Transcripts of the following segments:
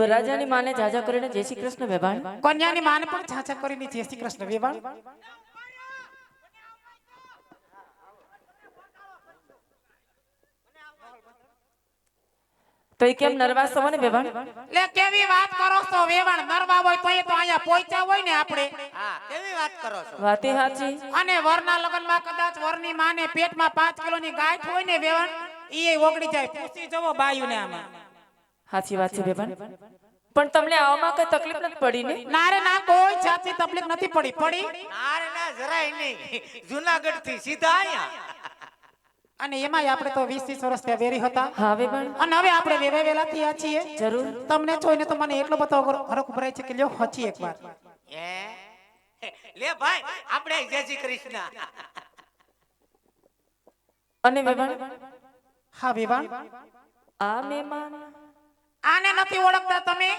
વરરાજાની માને જાજા કરીને જય શ્રી કૃષ્ણ વેવાણ. કન્યાની માને પણ જાજા કરીને જય શ્રી કૃષ્ણ વેવાણ. તો એ કેમ નરવા સવો ને વેવાણ? લે કેવી વાત કરો છો? વેવાણ નરવા હોય તો એ તો અહીંયા પહોંચ્યા હોય ને આપણે. હા કેવી વાત કરો છો? વાતે સાચી અને વરના લગ્નમાં કદાચ વરની માને પેટમાં પાંચ કિલોની ગાંઠ હોય ને વેવાણ ઈ ઓગળી જાય. પૂછી જવો બાયુને આમાં. હાચી વાત છે બેબન પણ તમને આવામાં કઈ તકલીફ નથી પડી ને? ના રે ના કોઈ જાતની તકલીફ નથી પડી. પડી? ના રે ના જરાય નહીં. જુનાગઢથી સીધા અહીંયા અને એમાંય આપણે તો વીસ વીસ વર્ષ ત્યાં વેરી હતા. હા પણ અને હવે આપણે વેરા વેલા થયા છીએ. જરૂર. તમને જોઈને તો મને એટલો બધો હરખ ભરાય છે કે લ્યો હચી એકવાર લે ભાઈ આપણે જય શ્રી કૃષ્ણ. અને વેવાણ? હા વેવાણ? આ મહેમાન આને નથી ઓળખતા તમે?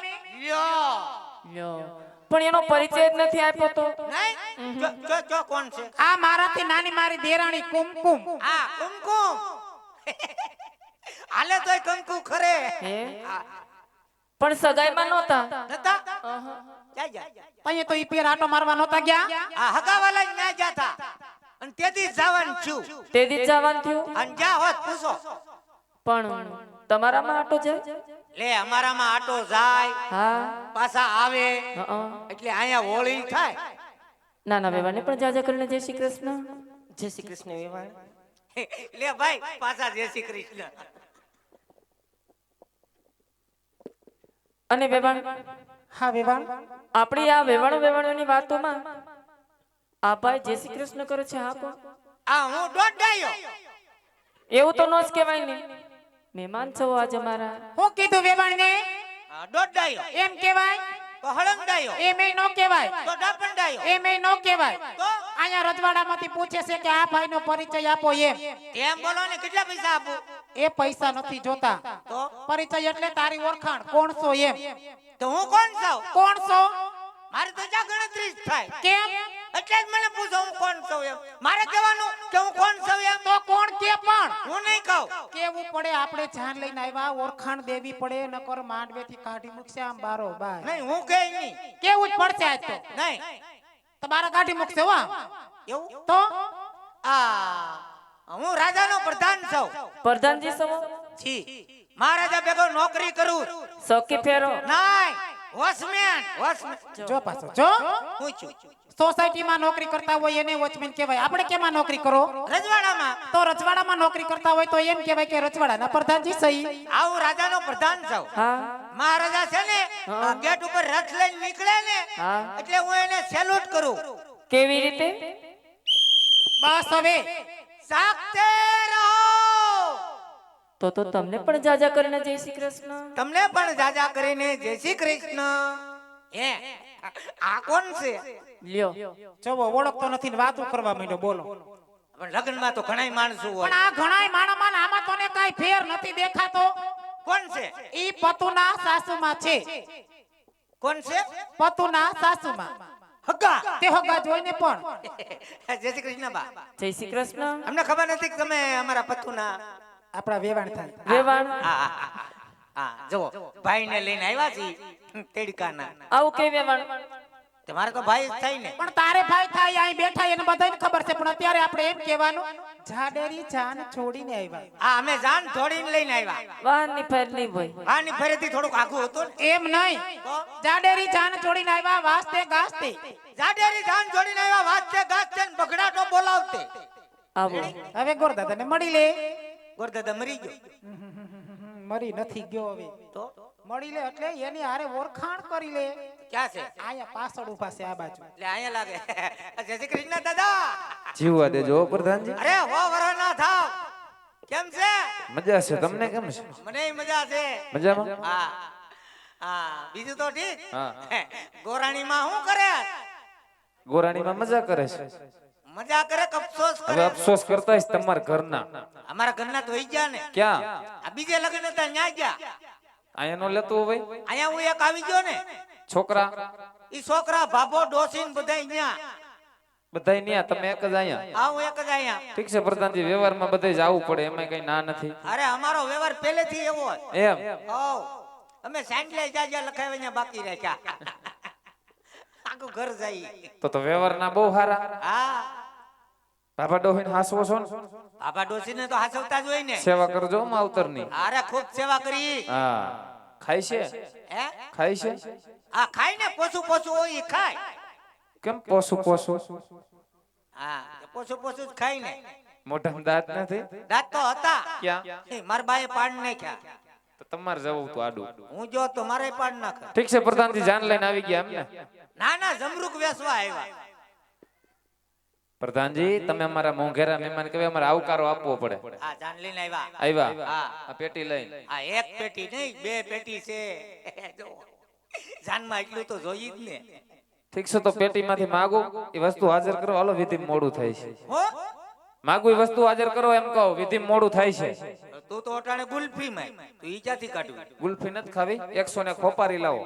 લ્યો લ્યો પણ એનો પરિચય જ નથી આપ્યો તો. નહીં? જો જો કોણ છે? આ મારાથી નાની મારી દેરાણી કુમકુમ. આ કુમકુમ? હાલે તોય કંકુ ખરે. પણ સગાઈમાં નહોતા? નતા? અહં. જા જા અહીંયા તો ઈ પેર આટો મારવા નહોતા ગયા? આ હગાવાલા ન્યા જાતા અને તેથી જવાન છું તેદી જવાન થયું? અને જા હોત પૂછો. પણ તમારામાં આટો જાય? લે અમારામાં આટો જાય પાછા આવે. એટલે અહીંયા હોળી થાય. ના ના વેવાને પણ જાજા કરીને જય શ્રી કૃષ્ણ. જય શ્રી કૃષ્ણ વિવાણ. લે ભાઈ પાછા જય શ્રી કૃષ્ણ. અને વેવાણ હા વેવાણ. આપણી આ વેવાણ વેવાણોની વાતોમાં આ ભાઈ જય શ્રી કૃષ્ણ કરે છે હા કોણ? આ હું દોડાયો એવું તો નો જ કહેવાય ને. મહેમાન છો આજ અમારા. હું કીધું વેવાણ ને દોડાયો એમ કહેવાય? તો હળંગાયો એમ નો કહેવાય. તો ડાપંડાયો એમ નો કહેવાય. તો? અહીંયા રજવાડામાંથી પૂછે છે કે આ ભાઈનો પરિચય આપો એમ. એમ બોલો ને કેટલા પૈસા આપો? એ પૈસા નથી જોતા. તો? પરિચય એટલે તારી ઓળખાણ. કોણ છો એમ? તો હું કોણ છું? કોણ છો? મારી તો જા ગણતરી થાય. કેમ? એટલે જ મને પૂછો હું કોણ છું એમ? મારે કહેવાનું કે હું કોણ છું એમ? તો કોણ કે પણ? હું નહીં કહું. કેવું પડે? આપણે જાન લઈને આવ્યા ઓળખાણ દેવી પડે નકર માંડવેથી કાઢી મૂકશે આમ બારો બાર. નહીં હું કહે નહીં. કેવું જ પડશે આજ તો? નહીં. તમારા કાઢી મૂકશે વા આમ. એવું? તો? આ હું રાજાનો પ્રધાન છું. પ્રધાનજી સવો છી. મહારાજા ભેગો નોકરી કરું. સૌકી ફેરો? નહીં વોચમેન વોચમેન જો પાછો જો. હું છું. સોસાયટીમાં નોકરી કરતા હોય એને વોચમેન કહેવાય. આપણે કેમાં નોકરી કરો? રજવાડામાં. તો રજવાડામાં નોકરી કરતા હોય તો એમ કહેવાય કે રજવાડાના પ્રધાનજી સહી. આવું રાજાનો પ્રધાન છું. મહારાજા છે ને ગેટ ઉપર રથ લઈને નીકળે ને એટલે હું એને સેલ્યુટ કરું. કેવી રીતે? બસ હવે. સાખતે રહો. તો તો તમને પણ જાજા કરીને જય શ્રી કૃષ્ણ. તમને પણ જાજા કરીને જય શ્રી કૃષ્ણ. હે આ કોણ છે? લ્યો. ચવો ઓળખતો નથી ને વાતો કરવા માંડ્યો બોલો. પણ લગ્નમાં તો ઘણાય માણસો પણ આ ઘણાય માણામાં ને આમાં તો ને કાંઈ ફેર નથી દેખાતો? કોણ છે? ઈ પતુના સાસુમાં છે. કોણ છે? પતુના સાસુમાં. હગા. તે હગા જોઈને પણ. જય શ્રી કૃષ્ણ બા જય શ્રી કૃષ્ણ. અમને ખબર નથી કે તમે અમારા પતુના આપણા વેવાણ થાય. વેવાણ. હા હા, હા, હા જુઓ. ભાઈને લઈને આવ્યા છીએ. તેડકાના. આવું વેવાણ તમારે તો ભાઈ થાય ને. પણ તારે ભાઈ થાય અહીં બેઠા એને બધાને ખબર છે. પણ અત્યારે આપણે એમ કહેવાનું જાડેરી જાન છોડીને આવ્યા. આ અમે જાન છોડીને લઈને આવ્યા. વાહનની ફેર ભાઈ હોય. આની થોડુંક આખું હતું ને. એમ નહીં. જાડેરી જાન છોડીને આવ્યા વાસ્તે ગાસ્તે. જાડેરી જાન છોડીને આવ્યા વાસ્તે ગાસ્તે ને બગડાટો બોલાવતે. આવો. હવે ગોરદાદાને મળી લે. ગોરદાદા મરી ગયો. મરી નથી ગયો હવે. તો? મળી લે એટલે એની હારે ઓળખાણ કરી લે. ક્યાં છે? અહીંયા પાછળ ઊભા છે આ બાજુ. એટલે અહીંયા લાગે. જય શ્રી કૃષ્ણ દાદા. જીવવા દેજો પ્રધાનજી. અરે હો વરો ના થાવ કેમ છે? મજા છે તમને કેમ છે? મને મજા છે. મજામાં? હા. હા બીજું તો ઠીક. ગોરાણી ગોરાણીમાં શું કરે? ગોરાણીમાં મજા કરે છે. મજા કરે કે અફસોસ હવે કરે અફસોસ કરતા તમારા ઘરના. અમારા ઘરના તો હોઈ ગયા ને. ક્યાં? આ બીજે લગ્ન હતા ન્યા ગયા? અહીંયા નો લેતો હોય અહીંયા હું એક આવી ગયો ને. છોકરા? ઈ છોકરા ભાભો ડોસીન બધા ન્યા. બધાય ન્યા તમે એક જ અહીંયા હું એક જ અહીંયા ઠીક છે પ્રધાનજી વ્યવહારમાં બધે જ આવવું પડે એમાં કઈ ના નથી. અરે અમારો વ્યવહાર પહેલેથી એવો એમ? હોવ. અમે સાંજલે જાજા અહીંયા બાકી રાખ્યા આખું ઘર જાય. તો તો વ્યવહારના બહુ હારા. હા. બાબા ડોહીને હાસવો છો ને? બાબા ડોસીને તો હાસવતા જ હોય ને. સેવા કરજો માવતરની. અરે ખૂબ સેવા કરી. હા. ખાય છે? હે? ખાય છે? આ ખાય ને પોસું પોસું હોય ખાય. કેમ પોસું પોસું? હા પોસું પોસું જ ખાય ને. મોઢામાં દાંત નથી દાંત તો હતા. ક્યાં? મારા બાએ પાડ નાખ્યા. તો તમારે જવું તો આડું. હું જો તો મારે પાડ નાખે. ઠીક છે પ્રધાનજી જાન લઈને આવી ગયા અમને ના ના જમરૂક વેસવા આવ્યા. પ્રધાનજી તમે અમારા મોંઘેરા મહેમાન કહેવાય અમારે આવકારો આપવો પડે. આ જાન લઈને આવ્યા. આવ્યા? આ પેટી લઈ આ એક પેટી નહીં બે પેટી છે. જો જાનમાં એટલું તો જોઈ જ ને. ઠીક છે તો પેટીમાંથી માગો એ વસ્તુ હાજર કરો હાલો વિધિ મોડું થાય છે. હો? માગું એ વસ્તુ હાજર કરો એમ કહો વિધિ મોડું થાય છે. તું તો અટાણે ગુલ્ફી માં તું ઈ ક્યાંથી કાઢું. ગુલ્ફી નથી ખાવી એકસો ને ખોપારી લાવો.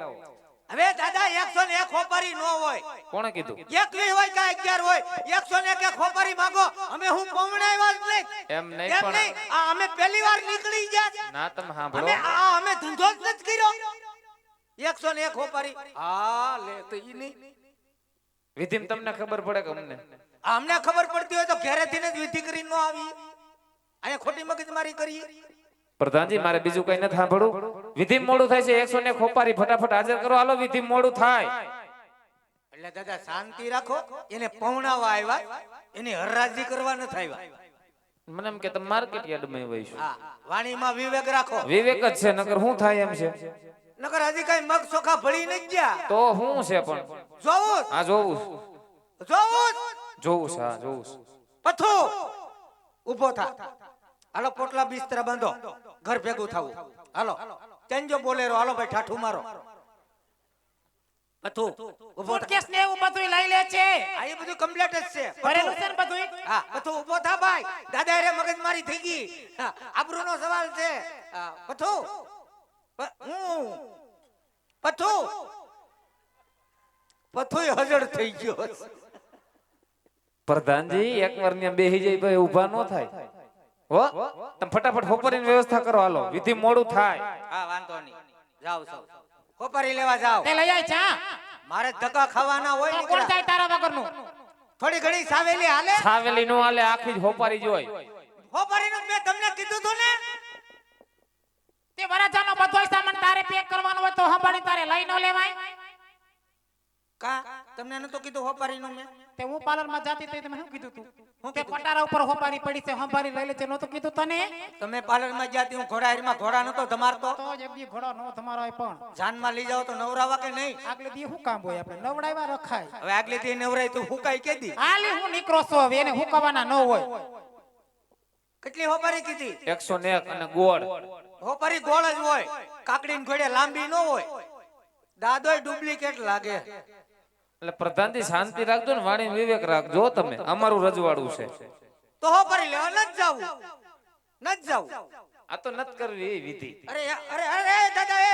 હવે દાદા એકસો ને એક ખોપારી નો હોય. કોણે કીધું? એકવી હોય કે અગિયાર હોય એકસો ને એક ખોપારી માંગો. અમે હું પમણાવ્યા વાત નહીં. એમ નહીં પણ આ અમે પહેલી વાર નીકળી ગયા ના તમે અમે આ અમે ધંધો જ નથી કર્યો. એકસો ને એક ખોપારી. હા લે તો ઈ નહીં. વિધિમ તમને ખબર પડે કે અમને? અમને ખબર પડતી હોય તો ઘરેથી જ વિધિ કરી ન આવી. અહીંયા ખોટી મગજમારી કરી પ્રધાનજી મારે બીજું કઈ નથી સાંભળવું વિધિ મોડું થાય છે એકસો ને ખોપારી ફટાફટ હાજર કરો હાલો વિધિ મોડું થાય. એટલે દાદા શાંતિ રાખો. એને પૌણાવા આવ્યા. એની હરરાજી કરવા ન આવ્યા મને એમ કે તમે માર્કેટ યાર્ડમાં હોય છો વાણીમાં વિવેક રાખો. વિવેક જ છે નકર શું થાય એમ છે? નકર હજી કઈ મગ ચોખા ભળી નહીં ગયા. તો શું છે પણ? જોવું હા જોવું જોવું જોવું હા જોવું. પથુ ઊભો થા. હાલો પોટલા બિસ્તરા બાંધો. ઘર ભેગું થવું. હાલો. ચેન્જો બોલેરો હાલો ભાઈ ઠાઠું મારો. પથુ સુટકેસ ને એવું બધું લઈ લે છે. આ એ બધું કમ્પ્લીટ જ છે. ભરેલું છે ને બધું હા પથુ ઊભો થા ભાઈ. દાદા રે મગજમારી થઈ ગઈ. હા, આબરૂનો સવાલ છે. હા, હું? પથુ પથુય હજળ થઈ ગયો પ્રધાનજી એક વાર ને બેહી જાય ભાઈ ઊભા ન થાય. હો? તમે ફટાફટ ખોપરીની વ્યવસ્થા કરો હાલો. વિધિ મોડું થાય. હા વાંધો નહીં. જાવ સૌ કોપરી લેવા જાવ તે લઈ આય ચા. મારે ધક્કા ખાવાના હોય તો કોણ. જાય તારા વગરનું? થોડી ઘણી સાવેલી હાલે? સાવેલી નો હાલે આખી જ હોપારી જોઈ હોપારીનું મેં તમને કીધું તું ને? તે વરાજાનો બધો સામાન તારે પેક કરવાનો હોય તો હંભાળી તારે લઈ ન લેવાય. કા? તમને નતો કીધું હોપારીનું મેં? તે હું પાર્લરમાં જાતી હતી તમે શું કીધું તું? હું કે પટારા ઉપર હોપારી પડી છે હંભાળી લઈ લેજે નહોતું કીધું તને? તમે પાર્લરમાં જ્યાંથી હું ઘોડાહેરમાં ઘોડા નતો તમાર તો જ એક દી ઘોડો નો તમારો હોય પણ. જાનમાં લઈ જાવ તો નવરાવા કે નહીં? આગલે દી શું કામ હોય આપણે? નવડાવ્યા રખાય. હવે આગલી દી નવરાય તું હુકાઈ કેદી હાલી હું નીકળો છો હવે એને હુકવાના ન હોય. કેટલી હોપારી કીધી? એકસો ને એક અને ગોળ. હોપારી ગોળ જ હોય. કાકડી ઘોડે લાંબી ન હોય. દાદોય ડુપ્લિકેટ લાગે. એટલે પ્રધાનજી શાંતિ રાખજો ને વાણી વિવેક રાખજો તમે. અમારું રજવાડું છે. તો હો પરી લેવા ન જાવું. ન જાવું. આ તો નત કરવી એ વિધિ. અરે અરે અરે દાદા એ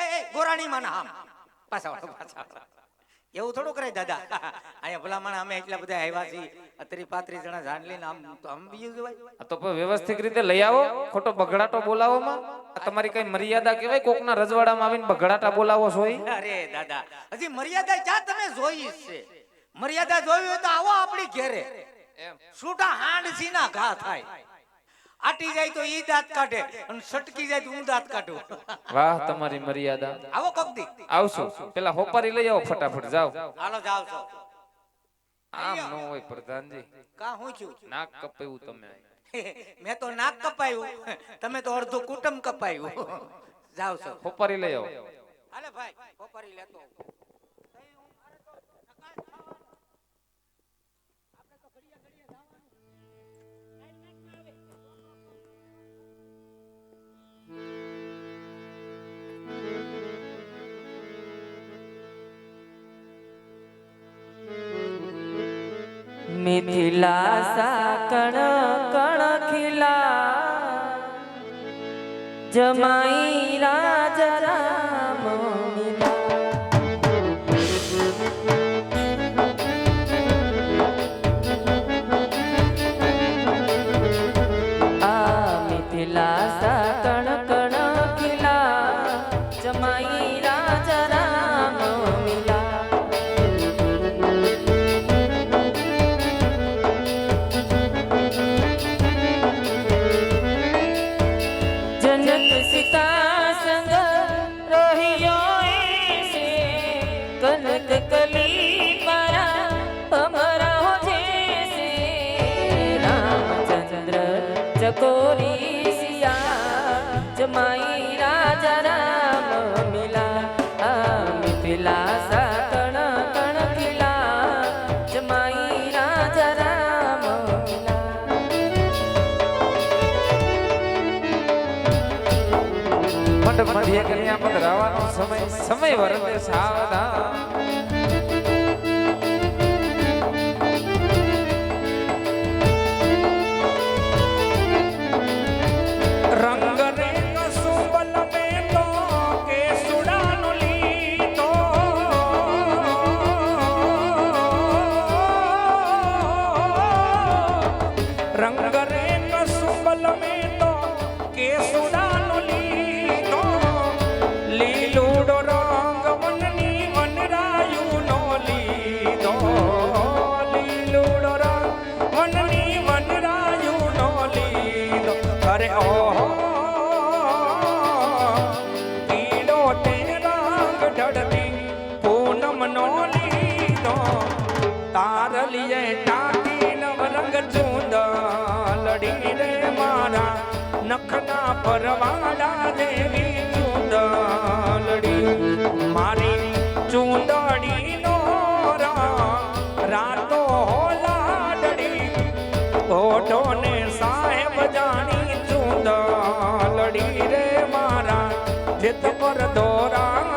એ, એ ગોરાણી માં આમ. પાછા પાછા એવું થોડું કરે દાદા. અહીંયા ભલામણ અમે એટલા બધા આવ્યા છીએ. અત્રી પાંત્રીસ જણા લઈને આમ તો આમ બીજું જવાય તો વ્યવસ્થિત રીતે લઈ આવો ખોટો બગડાટો બોલાવોમાં. તમારી કઈ મર્યાદા કહેવાય? કોકના રજવાડામાં આવીને બગડાટા બોલાવો છો અરે દાદા હજી મર્યાદા ક્યાં તમે જોઈ છે? મર્યાદા જોવી હોય તો આવો આપણી ઘેરે. છૂટા હાંડ સીના ઘા થાય. આટી જાય તો ઈ દાંત કાઢે અને સટકી જાય તો હું દાંત કાઢું. વાહ તમારી મર્યાદા. આવો કોક દી આવશું. પેલા હોપારી લઈ આવો ફટાફટ જાઓ. હાલો જાવ છો આમ ન હોય પ્રધાનજી. કા હું છું? નાક કપાયું તમે મેં તો નાક કપાયું. તમે તો અડધું કુટુંબ કપાયું. જાવ છો. હોપારી લઈ આવો. હાલે ભાઈ કોપરી લેતો મિથિલા સાકણ કણ ખીલા જમાઈ સમય વરતે સાવધાન. શીખના પરવાડા દેવી ચૂંદડી મારી ચૂંદડી નો રાતો હોલાડડી. ઓઢો ને સાહેબ જાણી ચૂંદડી રે મારા જેત પર દોરા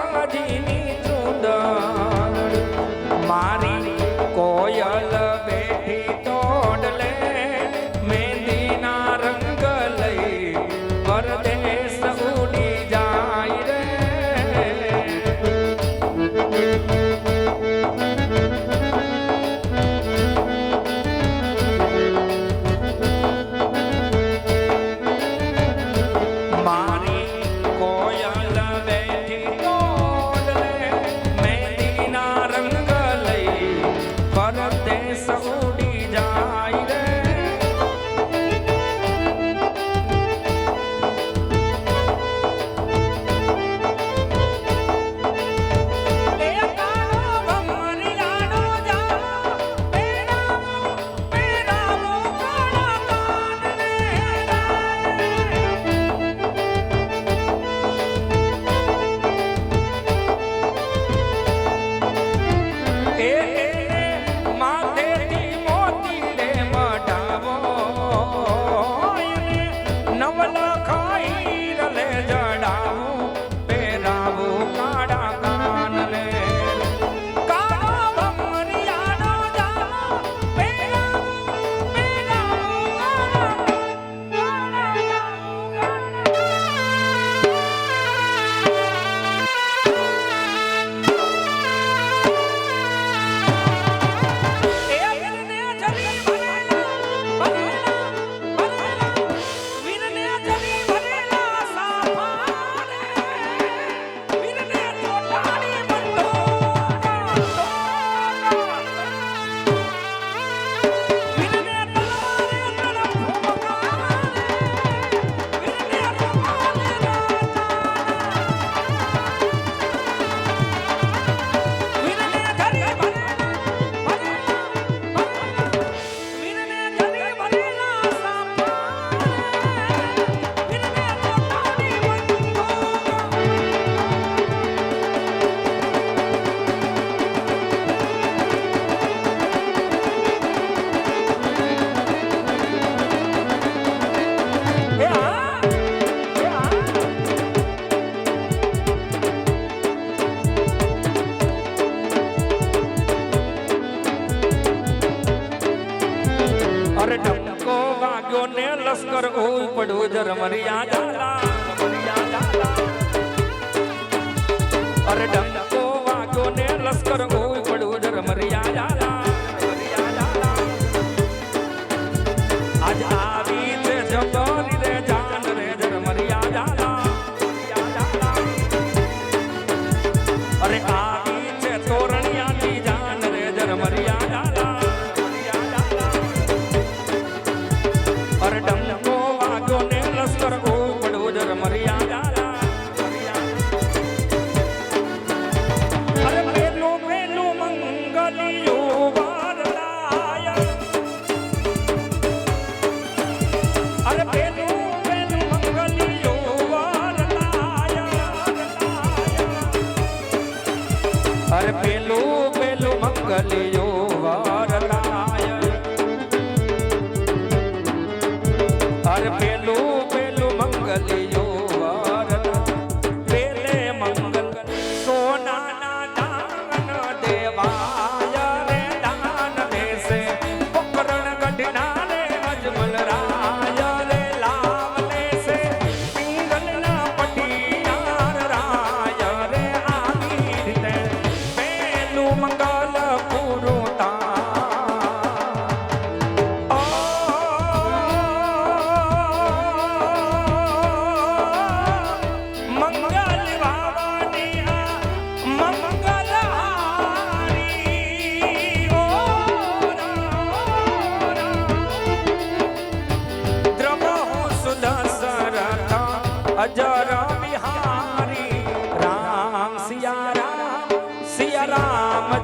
પેલું પેલું મંગલિયું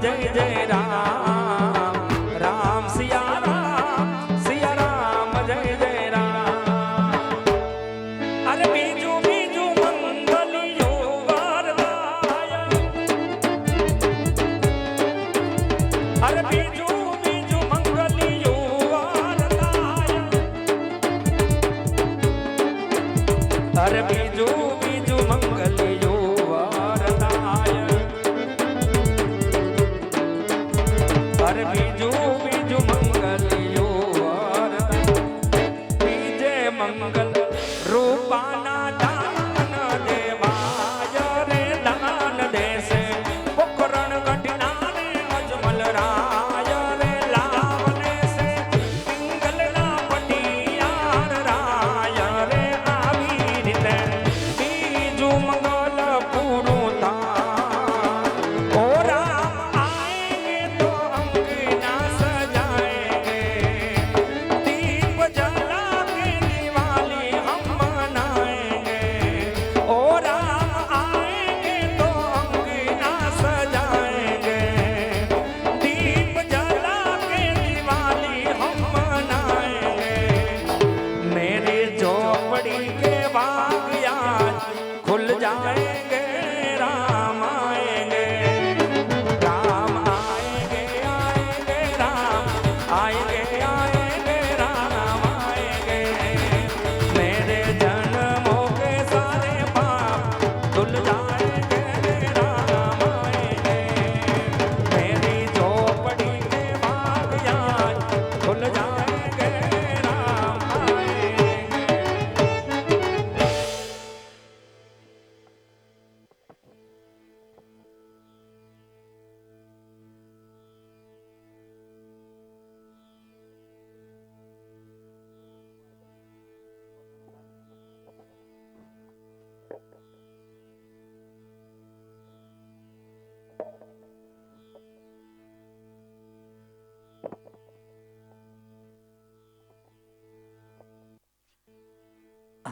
જય જય રામ.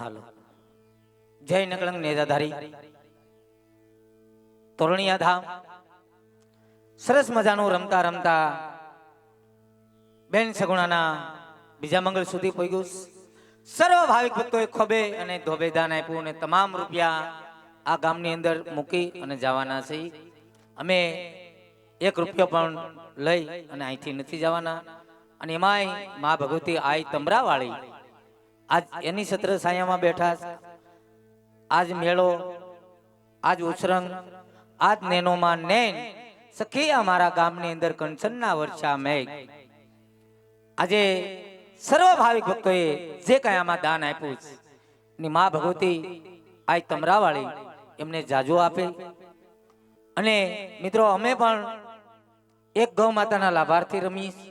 હાલો. જય નકળંગ નેજાધારી. તોરણિયા ધામ. સરસ મજાનું રમતા રમતા બેન સગુણાના બીજા મંગળ સુધી પહોંચ્યું સર્વ ભાવિક ભક્તોએ ખોબે અને ધોબે દાન આપ્યું અને તમામ રૂપિયા આ ગામની અંદર મૂકી અને જવાના છે. અમે એક રૂપિયો પણ લઈ અને અહીંથી નથી જવાના. અને એમાંય મા ભગવતી આઈ તમરાવાળી આજ એની છત્ર છાયામાં બેઠા આજ મેળો, આજ ઉછરંગ, આજ નેનોમાં નૈન સખી અમારા ગામની અંદર કંચનના વર્ષા મેઘ. આજે સર્વ ભાવિક ભક્તોએ જે કઈ આમાં દાન આપ્યું ની મા ભગવતી આજ તમરાવાળી એમને જાજો આપે. અને મિત્રો, અમે પણ એક ગૌ માતાના લાભાર્થી રમીશ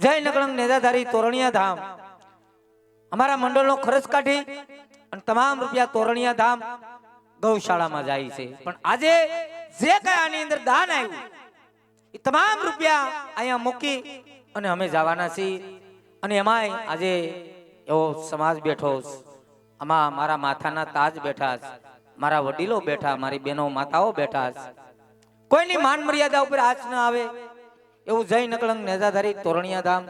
જય નકળંગ નેદાધારી તોરણિયા ધામ. અમારા મંડળનો ખર્ચ કાઢી અને તમામ રૂપિયા તોરણિયા ધામ ગૌશાળામાં જાય છે. પણ આજે જે કઈ આની અંદર દાન આવ્યું, એ તમામ રૂપિયા અહીંયા મૂકી અને અમે જવાના છીએ. અને એમાંય આજે એવો સમાજ બેઠો આમાં મારા માથાના તાજ બેઠા મારા વડીલો બેઠા, મારી બહેનો માતાઓ બેઠા કોઈની માન મર્યાદા ઉપર આંચ ન આવે એવું જય નકળંગ નેજાધારી તોરણિયા ધામ.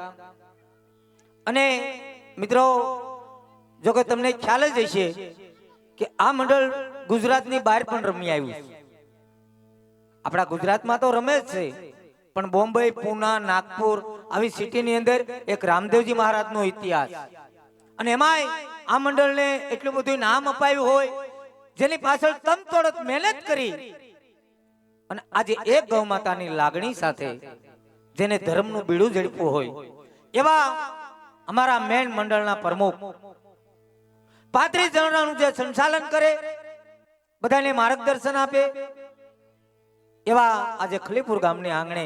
અને મિત્રો, જો કે તમને ખ્યાલ જ હશે કે આ મંડળ ગુજરાતની બહાર પણ રમી આવ્યું છે. આપણા ગુજરાતમાં તો રમે જ છે. પણ બોમ્બે પૂના, નાગપુર આવી સિટીની અંદર એક રામદેવજી મહારાજનો ઇતિહાસ. અને એમાંય આ મંડળને એટલું બધું નામ અપાયું હોય, જેની પાછળ તમતોડત મહેનત કરી. અને આજે એક ગૌ માતાની લાગણી સાથે, જેને ધર્મનું બીડું ઝડપવું હોય, એવા અમારા મેન મંડળના પ્રમુખ. પાંત્રીસ જણાનું જે સંચાલન કરે, બધાને માર્ગદર્શન આપે. એવા આજે ખલીપુર ગામની આંગણે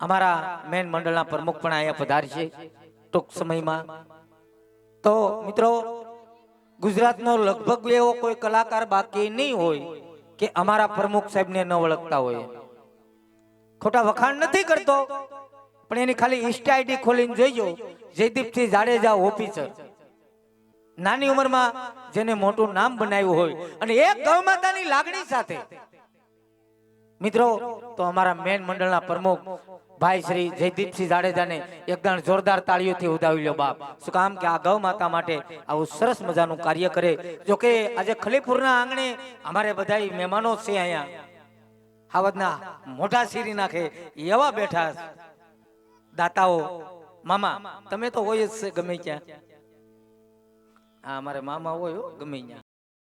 અમારા મેન મંડળના પ્રમુખ પણ અહીંયા પધારશે ટૂંક સમયમાં. તો મિત્રો, ગુજરાતનો લગભગ એવો કોઈ કલાકાર બાકી નહીં હોય કે અમારા પ્રમુખ સાહેબને ન ઓળખતા હોય. ખોટા વખાણ નથી કરતો, પણ એની ખાલી ઇન્સ્ટા આઈડી ખોલીને જોઈજો. જયદીપસિંહ જાડેજા ઓફિસર નાની ઉંમરમાં જેને મોટું નામ બનાવ્યું હોય અને એક ગૌ માતાની લાગણી સાથે. મિત્રો, તો અમારા મેન મંડળના પ્રમુખ ભાઈ શ્રી જયદીપસિંહ જાડેજાને એકદમ જોરદાર તાળીઓથી ઉદાવી લો બાપ. શું કામ કે આ ગૌ માતા માટે આવું સરસ મજાનું કાર્ય કરે? જો કે આજે ખલીપુરના આંગણે અમારે બધા મહેમાનો છે અહીંયા. હાવદના મોઢા સીરી નાખે એવા બેઠા દાતાઓ મામા તમે તો હોય જ છે ગમે ક્યાં હા મારે મામા હોય ગમે ત્યાં.